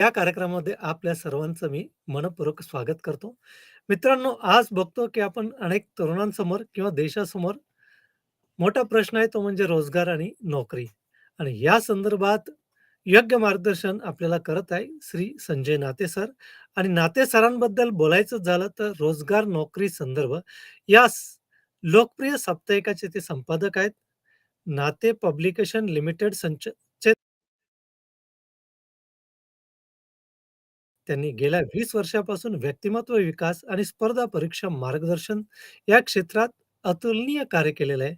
या कार्यक्रमामध्ये आपल्या सर्वांचं मी मनपूर्वक स्वागत करतो. मित्रांनो, आज बघतो की आपण अनेक तरुणांसमोर किंवा देशासमोर मोठा प्रश्न आहे तो म्हणजे रोजगार आणि नोकरी. आणि या संदर्भात योग्य मार्गदर्शन आपल्याला करत आहे श्री संजय नाते सर आणि नाते सरांबद्दल बोलायचं झालं तर रोजगार नोकरी संदर्भ या लोकप्रिय साप्ताहिकाचे ते संपादक आहेत. नाते पब्लिकेशन लिमिटेड संच त्यांनी गेल्या 20 वर्षापासून व्यक्तिमत्व विकास आणि स्पर्धा परीक्षा मार्गदर्शन या क्षेत्रात अतुलनीय कार्य केलेलं आहे.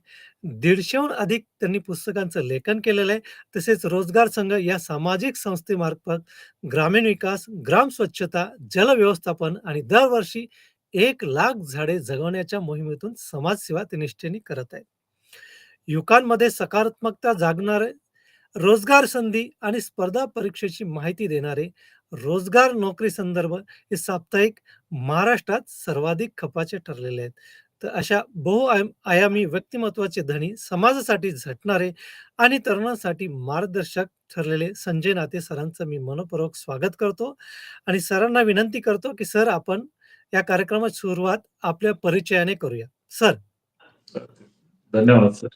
150 हून अधिक त्यांनी पुस्तकांचं लेखन केलेलं आहे. तसेच रोजगार संघ या सामाजिक संस्थेमार्फत ग्रामीण विकास, ग्राम स्वच्छता, जल व्यवस्थापन आणि दरवर्षी एक लाख झाडे जगवण्याच्या मोहिमेतून समाजसेवा ते निष्ठेने करत आहेत. युवकांमध्ये सकारात्मकता जागणारे, रोजगार संधी आणि स्पर्धा परीक्षेची माहिती देणारे रोजगार नोकरी संदर्भ हे साप्ताहिक महाराष्ट्रात सर्वाधिक खपाचे ठरलेले आहेत. तर अशा बहु आयामी व्यक्तिमत्वाचे धनी, समाजासाठी झटणारे आणि तरुणांसाठी मार्गदर्शक ठरलेले संजय नाते सरांचं मी मनपूर्वक स्वागत करतो आणि सरांना विनंती करतो, की सर आपण या कार्यक्रमाची सुरुवात आपल्या परिचयाने करूया. सर. धन्यवाद सर.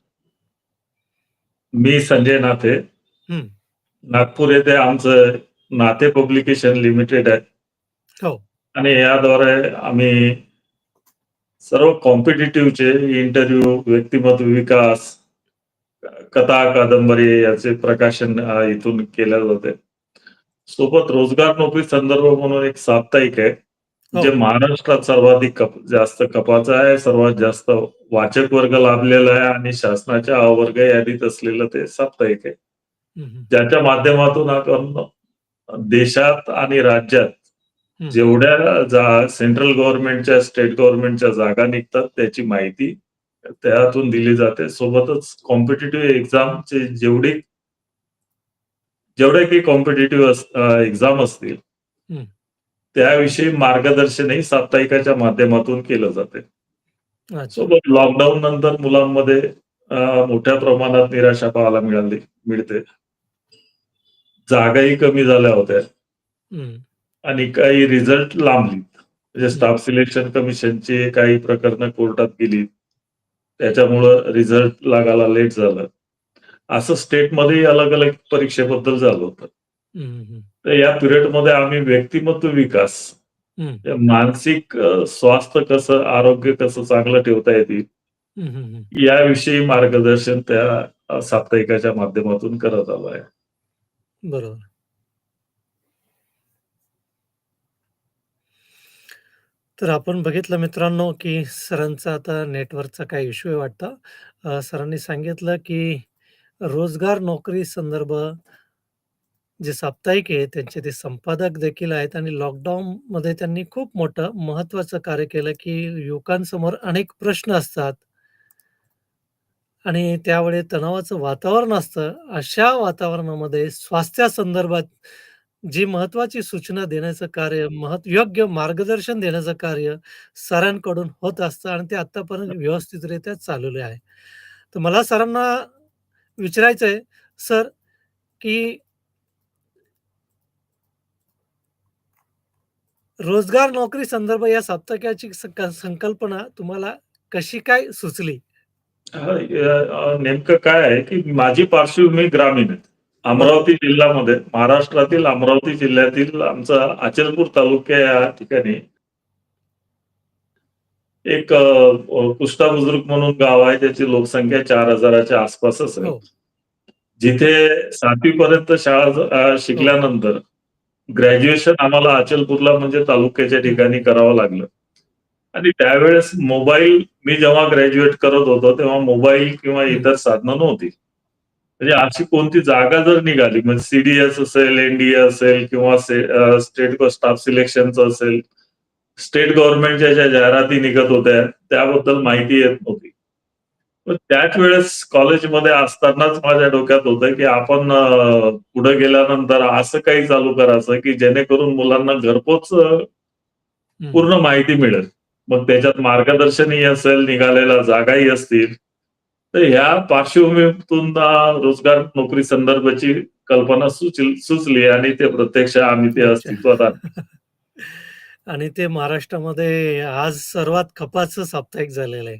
मी संजय नाते. हं. नागपूर येथे आमचं नाते पब्लिकेशन लिमिटेड आहे. हो. आणि याद्वारे आम्ही सर्व कॉम्पिटिटिव्हचे इंटरव्ह्यू, व्यक्तिमत्व विकास, कथा, कादंबरी याचे प्रकाशन अ, इथून केले जाते. सोबत रोजगार नोकरी संदर्भ म्हणून एक साप्ताहिक आहे. जे हो. महाराष्ट्रात सर्वाधिक कप जास्त खपाचं आहे, सर्वात जास्त वाचक वर्ग लाभलेला आहे आणि शासनाच्या अवर्ग यादीत असलेलं ते साप्ताहिक आहे. ज्याच्या माध्यमातून आपण देशात आणि राज्यात. जेवढ्या जा सेंट्रल गव्हर्नमेंटच्या, स्टेट गव्हर्नमेंटच्या जागा निघतात त्याची माहिती त्यातून दिली जाते. सोबतच कॉम्पिटिटिव्ह एक्झामचे जेवढे जेवढे काही कॉम्पिटिटिव्ह एक्झाम असतील. त्याविषयी मार्गदर्शनही साप्ताहिकाच्या माध्यमातून केलं जाते. सोबत लॉकडाऊन नंतर मुलांमध्ये मोठ्या प्रमाणात निराशा पाहायला मिळाली मिळते. जागाही कमी झाल्या होत्या. हं. आणि काही रिझल्ट लांबलीत. म्हणजे. स्टाफ सिलेक्शन कमिशनची काही प्रकरणं कोर्टात गेलीत. त्याच्यामुळं रिझल्ट लागायला लेट झालं. असं स्टेटमध्येही अलग-अलग परीक्षेबद्दल झालं होतं. तर या पिरियडमध्ये आम्ही व्यक्तिमत्व विकास, मानसिक स्वास्थ्य कसं, आरोग्य कसं चांगलं ठेवता येतील. याविषयी मार्गदर्शन त्या साप्ताहिकाच्या माध्यमातून करत आलो आहे. बरोबर. तर आपण बघितलं मित्रांनो, की सरांचा आता नेटवर्कचा काही इश्यू आहे वाटतं. सरांनी सांगितलं, की रोजगार नोकरी संदर्भ जे साप्ताहिक आहे त्यांचे ते संपादक देखील आहेत आणि लॉकडाऊनमध्ये त्यांनी खूप मोठं महत्त्वाचं कार्य केलं, की युवकांसमोर अनेक प्रश्न असतात. आणि त्यावेळी तणावाचं वातावरण असतं. अशा वातावरणामध्ये स्वास्थ्यासंदर्भात जी महत्त्वाची सूचना देण्याचं कार्य, महत् योग्य मार्गदर्शन देण्याचं कार्य सरांकडून होत असतं आणि ते आत्तापर्यंत व्यवस्थितरित्या चालवले आहे. तर मला सरांना विचारायचं आहे, सर, की रोजगार नोकरी संदर्भ या साप्ताहिकाची संक संकल्पना तुम्हाला कशी काय सुचली? नेमकं काय आहे, की माझी पार्श्वभूमी ग्रामीण आहे. अमरावती जिल्ह्यामध्ये महाराष्ट्रातील अमरावती जिल्ह्यातील आमचा अचलपूर तालुका या ठिकाणी एक कुष्टा बुजुर्ग म्हणून गाव आहे. त्याची लोकसंख्या 4000 च्या आसपासच आहे. हो. जिथे 7वी पर्यंत शाळा. शिकल्यानंतर ग्रॅज्युएशन आम्हाला अचलपूरला म्हणजे तालुक्याच्या ठिकाणी करावं लागलं. आणि त्यावेळेस मोबाईल मी जेव्हा ग्रॅज्युएट करत होतो, तेव्हा मोबाईल किंवा इतर साधनं नव्हती. म्हणजे अशी कोणती जागा जर निघाली, म्हणजे सीडीएस असेल, एनडीए असेल किंवा स्टेट स्टाफ सिलेक्शनचं असेल, स्टेट गव्हर्नमेंटच्या ज्या जाहिराती निघत होत्या, त्याबद्दल माहिती येत नव्हती. त्याच वेळेस कॉलेजमध्ये असतानाच माझ्या डोक्यात होतं, की आपण पुढे गेल्यानंतर असं काही चालू करायचं, की जेणेकरून मुलांना घरपोच. पूर्ण माहिती मिळेल. मग त्याच्यात मार्गदर्शनही असेल, निघालेल्या जागाही असतील. तर ह्या पार्श्वभूमीतून रोजगार नोकरी संदर्भाची कल्पना सुचली सुचली आणि ते प्रत्यक्ष आम्ही ते अस्तित्वात आणलं. आणि ते महाराष्ट्रामध्ये आज सर्वात खपाचं साप्ताहिक झालेलं आहे.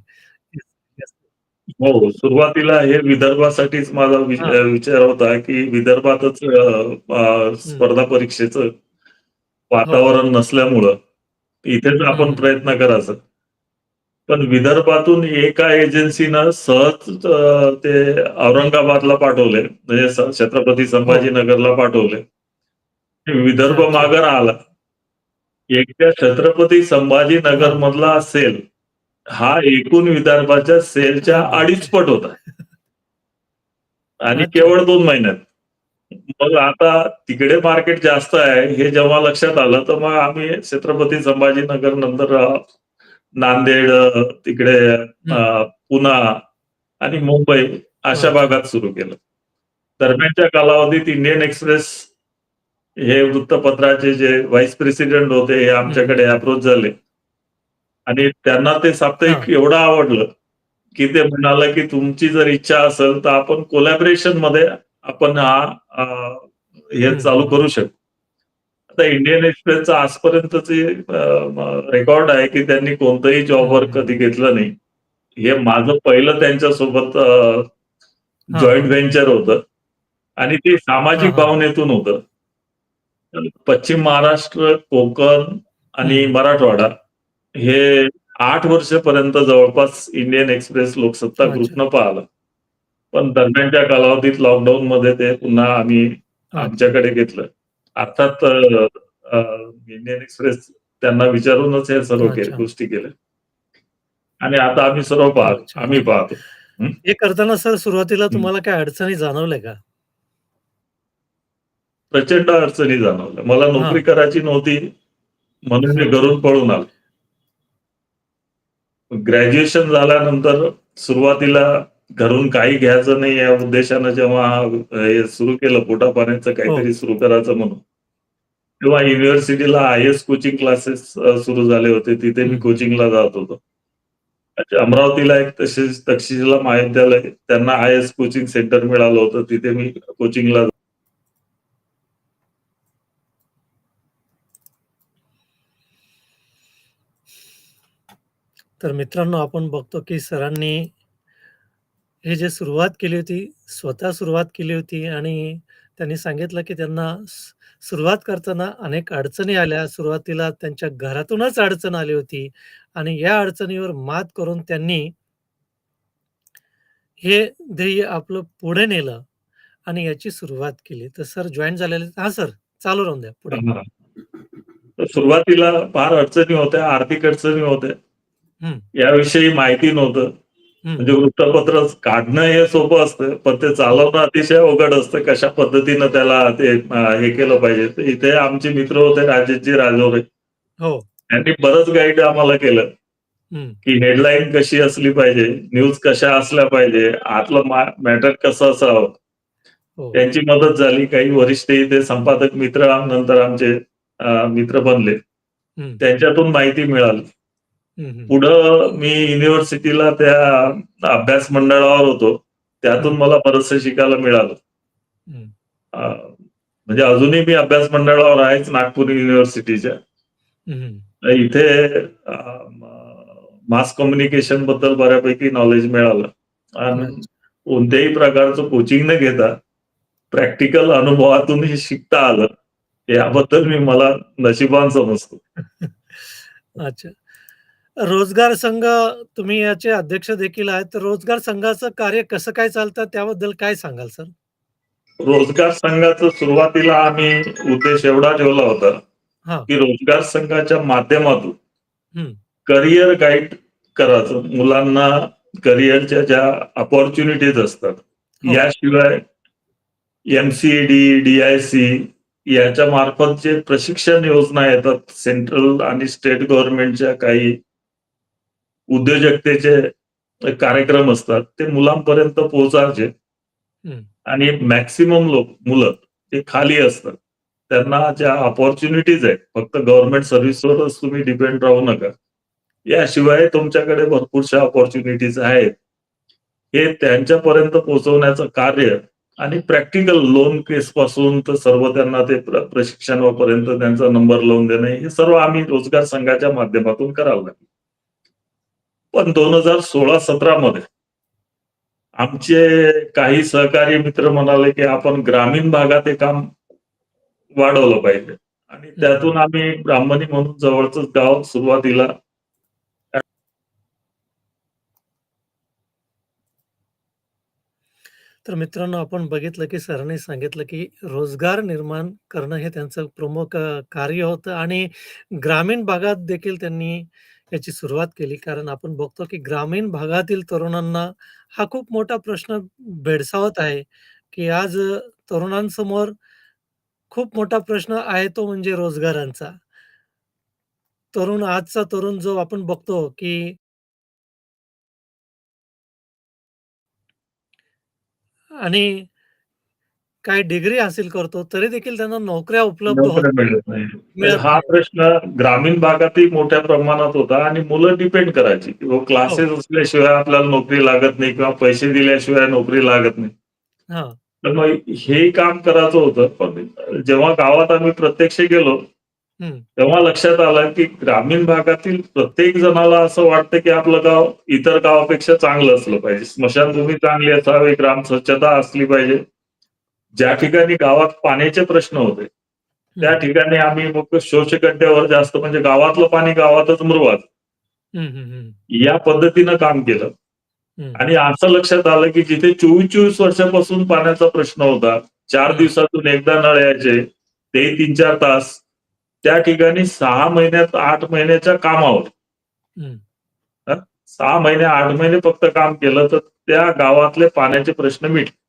हो, सुरुवातीला हे विदर्भासाठीच माझा हां. विचार होता, की विदर्भातच अ, अ, स्पर्धा परीक्षेचं वातावरण नसल्यामुळं इथेच आपण हं. प्रयत्न करायचा. पण विदर्भातून एका एजन्सीनं सहज अ, ते औरंगाबादला पाठवले. म्हणजे स छत्रपती संभाजीनगरला पाठवले. विदर्भ अच्छा. मागे राहिला. एकट्या छत्रपती संभाजीनगरमधला सेल हा एकूण विदर्भाच्या सेलच्या अडीच पट होता. आणि केवळ दोन महिन्यात. मग आता तिकडे मार्केट जास्त आहे हे जेव्हा लक्षात आलं, तर मग आम्ही छत्रपती संभाजीनगर नंतर नांदेड तिकडे हं. पुणा आणि मुंबई अशा भागात सुरू केलं. दरम्यानच्या कालावधीत इंडियन एक्सप्रेस हे वृत्तपत्राचे जे व्हाईस प्रेसिडेंट होते हे आमच्याकडे अप्रोच झाले. आणि त्यांना ते साप्ताहिक. एवढं आवडलं, की ते म्हणाले, की तुमची जर इच्छा असेल तर आपण कोलॅबोरेशनमध्ये आपण हा हे चालू. करू शकतो. आता इंडियन एक्सप्रेसचं आजपर्यंतचे अ, रेकॉर्ड आहे, की त्यांनी कोणतंही जॉब वर्क हं. कधी घेतलं नाही. हे माझं पहिलं त्यांच्यासोबत हां. व्हेंचर होतं आणि ते सामाजिक. भावनेतून होतं. पश्चिम महाराष्ट्र, कोकण आणि. मराठवाडा हे 8 वर्षापर्यंत जवळपास इंडियन एक्सप्रेस लोकसत्ता. ग्रुपनं पाहिलं. पण दरम्यानच्या कालावधीत लॉकडाऊनमध्ये ते पुन्हा आम्ही. आमच्याकडे घेतलं. अर्थात इंडियन एक्सप्रेस त्यांना विचारूनच हे सर्व. गोष्टी केल्या. आणि आता आम्ही सर्व पाहतो. आम्ही. पाहतो. हं. करताना सर सुरुवातीला. तुम्हाला काही अडचणी जाणवल्या का? प्रचंड अडचणी जाणवल्या. मला नोकरी. करायची नव्हती, म्हणून मी घरून पळून आलो. ग्रॅज्युएशन झाल्यानंतर सुरुवातीला घरून काही घ्यायचं नाही या उद्देशानं जेव्हा हे सुरू केलं पोटापाण्याचं हो. काहीतरी सुरू करायचं म्हणून. तेव्हा युनिव्हर्सिटीला आय-ए-एस कोचिंग क्लासेस सुरू झाले होते. तिथे हं, मी हं. कोचिंगला जात होतो. अमरावतीला एक तसेच तक्षशिला महाविद्यालय त्यांना आय-ए-एस कोचिंग सेंटर मिळालं होतं. तिथे मी कोचिंगला तर मित्रांनो आपण बघतो, की सरांनी हे जे सुरुवात केली होती, स्वतः सुरुवात केली होती आणि त्यांनी सांगितलं, की त्यांना सुरुवात करताना अनेक अडचणी आल्या. सुरुवातीला त्यांच्या घरातूनच अडचण आली होती आणि या अडचणीवर मात करून त्यांनी हे ध्येय आपलं पुढे नेलं आणि याची सुरुवात केली. तर सर जॉईन झालेले हा सर चालू राहून द्या पुढे. सुरुवातीला फार अडचणी होत्या, आर्थिक अडचणी होत्या. याविषयी माहिती नव्हतं. म्हणजे वृत्तपत्र काढणं हे सोपं असतं, पण ते चालवणं अतिशय अवघड असतं. कशा पद्धतीनं त्याला ते हे केलं पाहिजे. इथे आमचे मित्र होते राजेशजी राजौरे. हो. त्यांनी बरंच गाईड आम्हाला केलं. की हेडलाईन कशी असली पाहिजे, न्यूज कशा असल्या पाहिजे, आतलं मॅटर कसं असावं. हो. त्यांची मदत झाली. काही वरिष्ठ इथे संपादक मित्र नंतर आमचे मित्र बनले. त्यांच्यातून माहिती मिळाली. हं, हं. पुढं मी युनिव्हर्सिटीला त्या अभ्यास मंडळावर होतो. त्यातून हं. मला बरचसं शिकायला मिळालं. हं. म्हणजे अजूनही मी अभ्यास मंडळावर आहेच नागपूर युनिव्हर्सिटीच्या. हं, हं. इथे मास कम्युनिकेशनबद्दल बऱ्यापैकी नॉलेज मिळालं. आणि. कोणत्याही प्रकारचं कोचिंग न घेता प्रॅक्टिकल अनुभवातूनही शिकता आलं. याबद्दल मी मला नशिबान समजतो. अच्छा. रोजगार संघ तुम्ही याचे अध्यक्ष देखील आहेत. तर रोजगार संघाचं कार्य कसं काय चालतं त्याबद्दल काय सांगाल सर? रोजगार संघाचं सुरुवातीला आम्ही उद्देश एवढा ठेवला होता. की रोजगार संघाच्या माध्यमातून. करियर गाईड करायचं. मुलांना करियरच्या ज्या अपॉर्च्युनिटीज असतात. हो. याशिवाय एम-सी-डी, डी-आय-सी याच्या मार्फत जे प्रशिक्षण योजना येतात सेंट्रल आणि स्टेट गव्हर्नमेंटच्या काही उद्योजकतेचे कार्यक्रम असतात. ते मुलांपर्यंत पोहोचायचे. आणि मॅक्सिमम लोक मुलं ते खाली असतात. त्यांना ज्या अपॉर्च्युनिटीज आहेत, फक्त गव्हर्नमेंट सर्व्हिसवरच तुम्ही डिपेंड राहू नका. याशिवाय तुमच्याकडे भरपूरशा अपॉर्च्युनिटीज आहेत. हे त्यांच्यापर्यंत पोहोचवण्याचं कार्य आणि प्रॅक्टिकल लोन केस पासून तर सर्व त्यांना ते प्र- प्रशिक्षणापर्यंत त्यांचा नंबर लावून देणे हे सर्व आम्ही रोजगार संघाच्या माध्यमातून करावं लागेल पण दोन हजार सोळा सतरा मध्ये आमचे काही सहकारी मित्र म्हणाले की आपण ग्रामीण भागात हे काम वाढवलं पाहिजे. आणि त्यातून आम्ही ब्राह्मणी म्हणून जवळच गाव सुरुवातीला तर मित्रांनो आपण बघितलं की सरांनी सांगितलं की रोजगार निर्माण करणं हे त्यांचं प्रमुख कार्य होतं आणि ग्रामीण भागात देखील त्यांनी त्याची सुरुवात केली. कारण आपण बघतो की ग्रामीण भागातील तरुणांना हा खूप मोठा प्रश्न भेडसावत आहे, की आज अ, तरुणांसमोर खूप मोठा प्रश्न आहे तो म्हणजे रोजगारांचा. तरुण आजचा तरुण जो आपण बघतो की आणि काही डिग्री हासिल करतो, तरी देखील त्यांना नोकऱ्या उपलब्ध होत हा. प्रश्न ग्रामीण भागातही मोठ्या प्रमाणात होता आणि मुलं डिपेंड करायची किंवा क्लासेस हो. असल्याशिवाय आपल्याला नोकरी लागत नाही किंवा पैसे दिल्याशिवाय नोकरी लागत नाही. हां. तर मग हे काम करायचं होतं. पण जेव्हा गावात आम्ही प्रत्यक्ष गेलो. तेव्हा लक्षात आलं की ग्रामीण भागातील प्रत्येक जणाला असं वाटतं की आपलं गाव इतर गावापेक्षा चांगलं असलं पाहिजे. स्मशानभूमी चांगली असावी, ग्राम स्वच्छता असली पाहिजे. ज्या ठिकाणी गावात पाण्याचे प्रश्न होते, त्या. ठिकाणी आम्ही मग शोषखड्ड्यावर जास्त म्हणजे गावातलं पाणी गावातच मुरवाचं. या पद्धतीनं काम केलं. आणि असं लक्षात आलं की जिथे 24-24 वर्षापासून पाण्याचा प्रश्न होता, 4 हं. दिवसातून एकदा नळ यायचे, तेही 3-4 तास. त्या ठिकाणी 6 महिन्यात 8 महिन्याच्या कामावर हं. हं, 6 महिने 8 महिने फक्त काम केलं तर त्या गावातले पाण्याचे प्रश्न मिटले.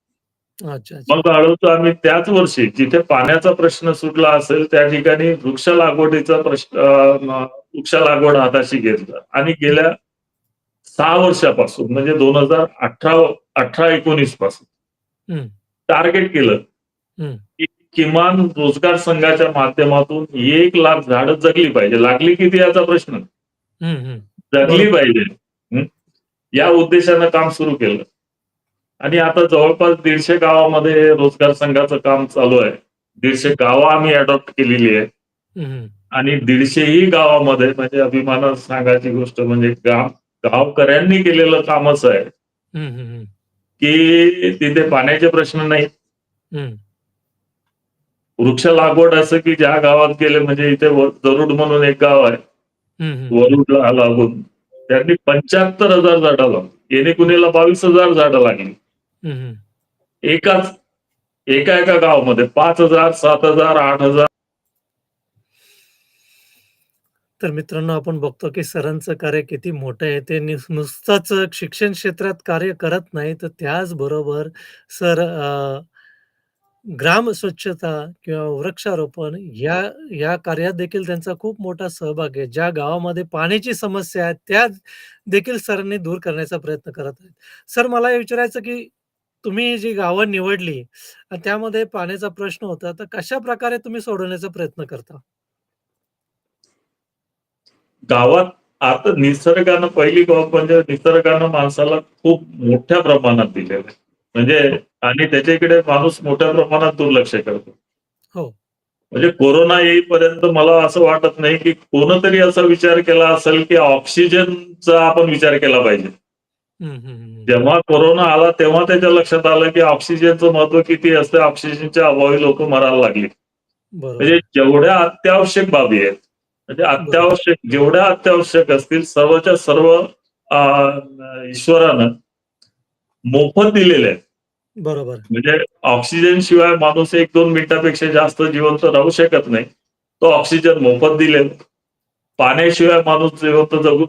अच्छा, अच्छा. मग हळूच आम्ही त्याच वर्षी जिथे पाण्याचा प्रश्न सुटला असेल त्या ठिकाणी वृक्ष लागवडीचा प्रश्न अ, वृक्ष लागवड हाताशी घेतलं आणि गेल्या 6 वर्षापासून म्हणजे 2018 18-19 पासून हं. टार्गेट केलं. की किमान रोजगार संघाच्या माध्यमातून 1 लाख झाडं जगली पाहिजे. लागली किती याचा प्रश्न. जगली. पाहिजे. हं. या उद्देशानं काम सुरू केलं. आणि आता जवळपास 150 गावामध्ये रोजगार संघाचं काम चालू आहे. 150 गावं आम्ही अडॉप्ट केलेली आहे. आणि 150 ही गावामध्ये म्हणजे अभिमानानं सांगायची गोष्ट म्हणजे गाव गावकऱ्यांनी केलेलं काम असं आहे. की तिथे पाण्याचे प्रश्न नाहीत. हं. वृक्ष लागवड असं की ज्या गावात गेले म्हणजे इथे जरुड म्हणून एक गाव आहे. वरुडला लागून त्यांनी 75,000 झाडं लावली. येणेकुणीला 22,000 झाडं लागली. एकाच एका एका गावामध्ये 5,000, 7,000, 8,000 तर मित्रांनो आपण बघतो की सरांचं कार्य किती मोठं आहे. ते नुस नुसतंच शिक्षण क्षेत्रात कार्य करत नाही, तर त्याचबरोबर सर ग्राम स्वच्छता किंवा वृक्षारोपण या या कार्यात देखील त्यांचा खूप मोठा सहभाग आहे. ज्या गावामध्ये पाण्याची समस्या आहे, त्या देखील सरांनी दूर करण्याचा प्रयत्न करत आहेत. सर मला हे विचारायचं की तुम्ही जी गावं निवडली आणि त्यामध्ये पाण्याचा प्रश्न होता, तर कशाप्रकारे तुम्ही सोडवण्याचा प्रयत्न करता? गावात आता निसर्गानं पहिली बाब म्हणजे निसर्गानं माणसाला खूप मोठ्या प्रमाणात दिलेलं आहे. म्हणजे. आणि त्याच्याकडे माणूस मोठ्या प्रमाणात दुर्लक्ष करतो. हो. म्हणजे कोरोना येईपर्यंत मला असं वाटत नाही, की कोणीतरी असा विचार केला असेल, की ऑक्सिजनचा आपण विचार केला पाहिजे. जेव्हा कोरोना आला तेव्हा त्याच्या लक्षात आलं, की ऑक्सिजनचं महत्त्व किती असतं. ऑक्सिजनच्या अभावी लोकं मरायला लागली. म्हणजे. जेवढ्या अत्यावश्यक बाबी आहेत, म्हणजे. अत्यावश्यक जेवढ्या अत्यावश्यक असतील सर्वच्या सर्व ईश्वरानं मोफत दिलेल्या आहेत. बरोबर. म्हणजे ऑक्सिजन शिवाय माणूस 1-2 मिनिटापेक्षा जास्त जिवंत राहू शकत नाही. तो ऑक्सिजन मोफत दिलेला. पाण्याशिवाय माणूस जिवंत जगू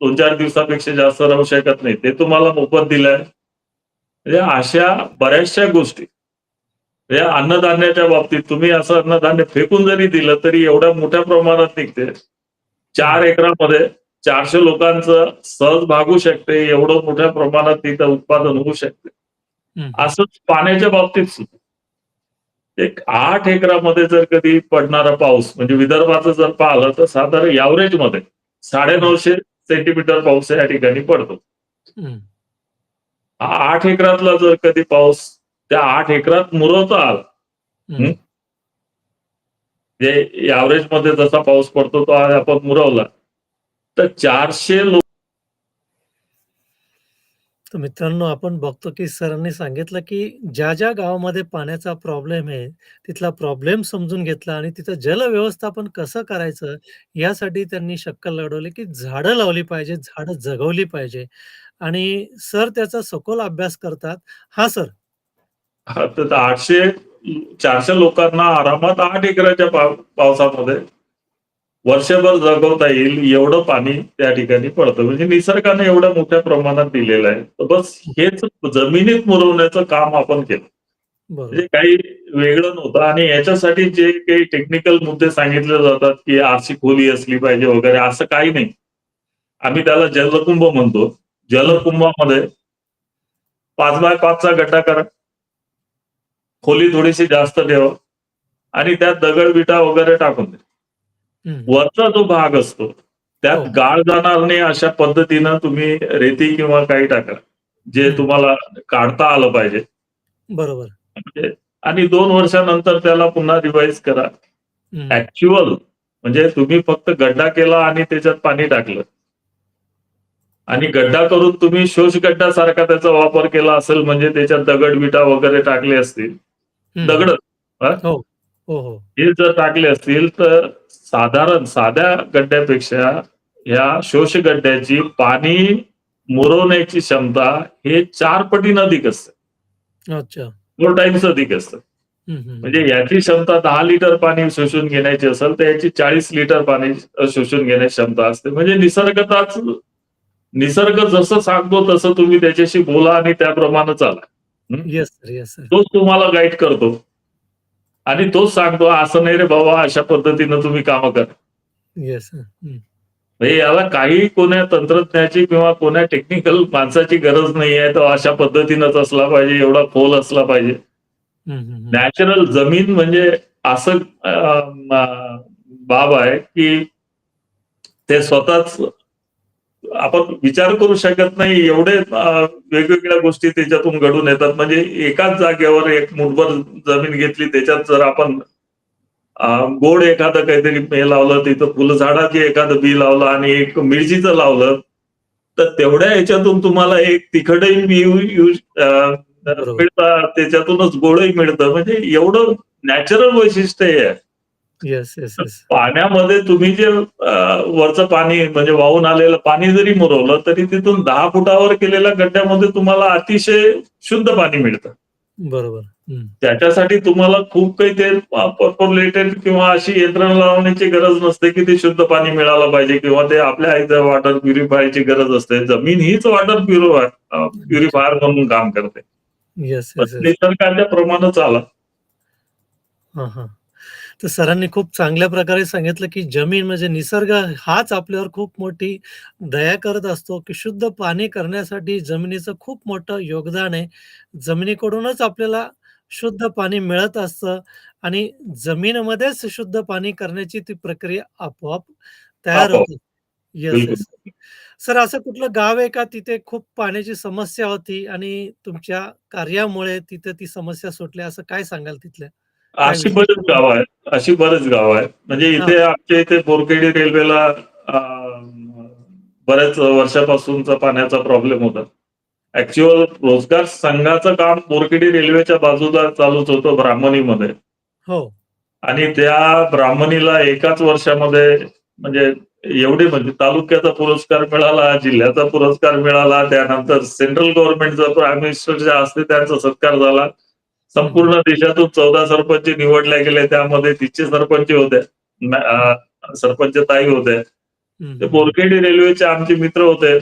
अ, 2-4 दिवसापेक्षा जास्त राहू शकत नाही. ते तुम्हाला मोफत दिलंय. म्हणजे अशा बऱ्याचशा गोष्टी. म्हणजे अन्नधान्याच्या बाबतीत तुम्ही असं अन्नधान्य फेकून जरी दिलं, तरी एवढ्या मोठ्या प्रमाणात निघते. 4 हं. एकरामध्ये 400 लोकांचं सहज भागू शकते. एवढं मोठ्या प्रमाणात तिथं उत्पादन होऊ शकते. असंच पाण्याच्या बाबतीत सुद्धा. एक 8 एकरामध्ये जर कधी पडणारा पाऊस म्हणजे विदर्भाचं जर पाहिलं तर साधारण एव्हरेजमध्ये हं. 950 सेंटीमीटर पाऊस या ठिकाणी पडतो. 8 एकरातला जर कधी पाऊस त्या आठ एकरात मुरवता आला. जे ऍव्हरेजमध्ये जसा पाऊस पडतो तो आपण मुरवला तर चारशे लोक तर मित्रांनो आपण बघतो की सरांनी सांगितलं की ज्या ज्या गावामध्ये पाण्याचा प्रॉब्लेम आहे तिथला प्रॉब्लेम समजून घेतला आणि तिथं जल व्यवस्थापन कसं करायचं यासाठी त्यांनी शक्कल लढवली की झाडं लावली पाहिजे झाडं जगवली पाहिजे. आणि सर त्याचा सखोल अभ्यास करतात. हा सर. हा, तर आठशे चारशे लोकांना आरामात आठ एकराच्या पावसामध्ये वर्षभर जगवता येईल एवढं पाणी त्या ठिकाणी पडतं. म्हणजे निसर्गाने एवढ्या मोठ्या प्रमाणात दिलेलं आहे. तर बस हेच जमिनीत मुरवण्याचं काम आपण केलं. म्हणजे काही वेगळं नव्हतं. आणि याच्यासाठी जे काही टेक्निकल मुद्दे सांगितले जातात की आरसी खोली असली पाहिजे वगैरे असं काही नाही. आम्ही त्याला जलकुंभ म्हणतो. जलकुंभामध्ये पाच बाय पाचचा गड्डा करा. खोली थोडीशी जास्त ठेवा. आणि त्यात दगड विटा वगैरे टाकून द्या. वरचा जो भाग असतो त्यात हो. गाळ जाणार नाही अशा पद्धतीनं तुम्ही रेती किंवा काही टाका जे. तुम्हाला काढता आलं पाहिजे बरोबर म्हणजे आणि दोन वर्षानंतर त्याला पुन्हा रिवाईज करा. ऍक्च्युअल म्हणजे तुम्ही फक्त गड्डा केला आणि त्याच्यात पाणी टाकलं आणि गड्डा करून तुम्ही शोष गड्डा सारखा त्याचा वापर केला असेल म्हणजे त्याच्यात दगड विटा वगैरे टाकले असतील. दगड हो हो हे जर टाकले असतील तर साधारण साध्या गड्ड्यापेक्षा या शोष गड्ड्याची पाणी मुरवण्याची क्षमता हे चार पटीनं अधिक असते. अच्छा. फोर टाइम्स अधिक असतं. म्हणजे याची क्षमता दहा लिटर पाणी शोषून घेण्याची असेल तर याची चाळीस लिटर पाणी शोषून घेण्याची क्षमता असते. म्हणजे निसर्गताच निसर्ग जसं सांगतो तसं तुम्ही त्याच्याशी बोला आणि त्याप्रमाणे चाला. येस सर येस सर तोच तुम्हाला गाईड करतो. आणि तोच सांगतो असं नाही रे बाबा अशा पद्धतीनं तुम्ही कामं करा येस. म्हणजे याला काही कोण्या तंत्रज्ञाची किंवा कोण्या टेक्निकल माणसाची गरज नाही आहे तो अशा पद्धतीनंच असला पाहिजे एवढा खोल असला पाहिजे. नॅचरल जमीन म्हणजे असं बाब आहे की ते स्वतःच आपण विचार करू शकत नाही एवढे वेगवेगळ्या गोष्टी त्याच्यातून घडून येतात. म्हणजे एकाच जागेवर एक मुठभर जमीन घेतली त्याच्यात जर आपण गोड एखादं काहीतरी हे लावलं तिथं फुलझाडाचे एखादं बी लावलं आणि एक मिरचीचं लावलं तर तेवढ्या याच्यातून तुम्हाला एक तिखटही. मिळतात त्याच्यातूनच गोडही मिळतं. म्हणजे एवढं नॅचरल वैशिष्ट्य आहे. येस येस येस पाण्यामध्ये तुम्ही जे वरचं पाणी म्हणजे वाहून आलेलं पाणी जरी मुरवलं तरी तिथून दहा फुटावर केलेल्या गड्ड्यामध्ये तुम्हाला अतिशय शुद्ध पाणी मिळतं. बरोबर. त्याच्यासाठी तुम्हाला खूप काही ते पर्पोलेटेड किंवा अशी यंत्रणा लावण्याची गरज नसते की ते शुद्ध पाणी मिळालं पाहिजे किंवा ते आपल्या इथं वॉटर प्युरिफायरची गरज असते. जमीन हीच वॉटर प्युरिफायर प्युरिफायर म्हणून काम करते. निसर्गाच्या प्रमाणे चाला हां, हां. तर सरांनी खूप चांगल्या प्रकारे सांगितलं, की जमीन म्हणजे निसर्ग हाच आपल्यावर खूप मोठी दया करत असतो, की शुद्ध पाणी करण्यासाठी जमिनीचं खूप मोठं योगदान आहे. जमिनीकडूनच आपल्याला शुद्ध पाणी मिळत असतं आणि जमिनीमध्येच शुद्ध पाणी करण्याची ती प्रक्रिया आपोआप तयार. होते. येस. सर असं कुठलं गाव आहे का तिथे खूप पाण्याची समस्या होती आणि तुमच्या कार्यामुळे तिथे ती समस्या सुटली असं काय सांगाल तिथल्या? अशी? बरेच गाव आहेत. अशी बरेच गाव आहेत. म्हणजे इथे आमच्या इथे बोरखेडी रेल्वेला बऱ्याच वर्षापासूनचा पाण्याचा प्रॉब्लेम होता. ऍक्च्युअल रोजगार संघाचं काम बोरखेडी रेल्वेच्या बाजूला चालूच होतं ब्राह्मणीमध्ये. हो. आणि त्या ब्राह्मणीला एकाच वर्षामध्ये म्हणजे एवढे म्हणजे तालुक्याचा पुरस्कार मिळाला जिल्ह्याचा पुरस्कार मिळाला त्यानंतर सेंट्रल गव्हर्नमेंटचा प्राईम मिनिस्टरच्या हस्ते त्यांचा सत्कार झाला. संपूर्ण देशातून चौदा सरपंच निवडले गेले त्यामध्ये तिचे सरपंच होते. सरपंच ताई होते. ते. बोरखेडी रेल्वेचे आमचे मित्र होते.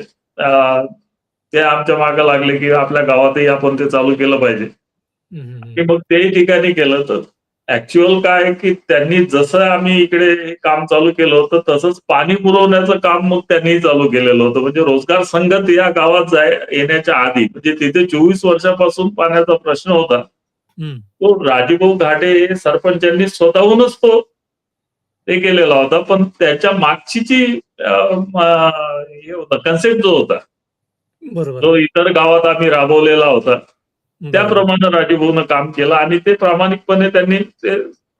ते आमच्या मागे लागले की आपल्या गावातही आपण ते चालू केलं पाहिजे. मग तेही ठिकाणी केलं. तर ऍक्च्युअल काय की त्यांनी जसं आम्ही इकडे काम चालू केलं होतं तसंच पाणी पुरवण्याचं काम मग त्यांनी चालू केलेलं होतं. म्हणजे रोजगार संघात या गावात जाय येण्याच्या आधी. म्हणजे तिथे चोवीस वर्षापासून पाण्याचा प्रश्न होता. तो राजीभाऊ घाटे हे सरपंचांनी स्वतःहूनच तो हे केलेला होता पण त्याच्या मागची जी हे होता कन्सेप्ट जो होता बरोबर. तो इतर गावात आम्ही राबवलेला होता. त्याप्रमाणे राजीभाऊनं काम केलं आणि ते प्रामाणिकपणे त्यांनी ते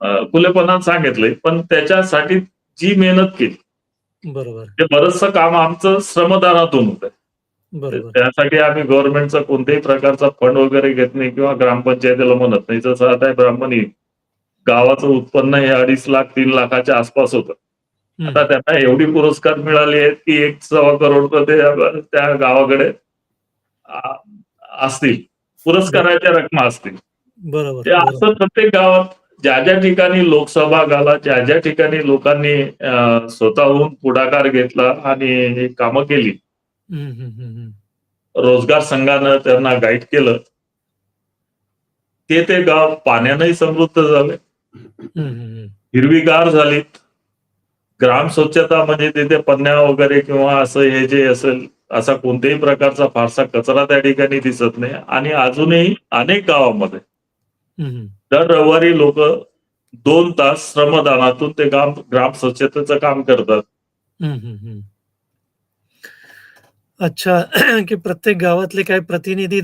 अ, खुलेपणाने सांगितलंय. पण त्याच्यासाठी जी मेहनत केली बरोबर. ते बरचसं काम आमचं श्रमदानातून होतं. त्यासाठी आम्ही गव्हर्नमेंटचा कोणत्याही प्रकारचा फंड वगैरे घेत नाही किंवा ग्रामपंचायतीला म्हणत नाही. जसं आता ब्राह्मणी गावाचं उत्पन्न हे 2.5 लाख 3 लाखाच्या आसपास होतं. आता त्यांना एवढी पुरस्कार मिळाले आहेत, की 1 करोड रुपये त्या गावाकडे असतील. पुरस्काराच्या रकमा असतील. बरोबर. असं प्रत्येक गावात ज्या, ज्या ठिकाणी लोकसभा झाला, ज्या, ज्या ठिकाणी लोकांनी स्वतःहून पुढाकार घेतला आणि ही कामं केली. रोजगार संघानं त्यांना गाईड केलं. ते, ते गाव पाण्यानेही समृद्ध झाले. हिरवीगार झालीत. ग्राम स्वच्छता म्हणजे तिथे पन्न्या वगैरे किंवा असं हे जे असेल, असा कोणत्याही प्रकारचा फारसा कचरा त्या ठिकाणी दिसत नाही आणि अजूनही अनेक गावामध्ये. दर रविवारी लोकं 2 तास श्रमदानातून ते गाव ग्राम स्वच्छतेचं काम करतात. अच्छा, की प्रत्येक गावातले काही प्रतिनिधी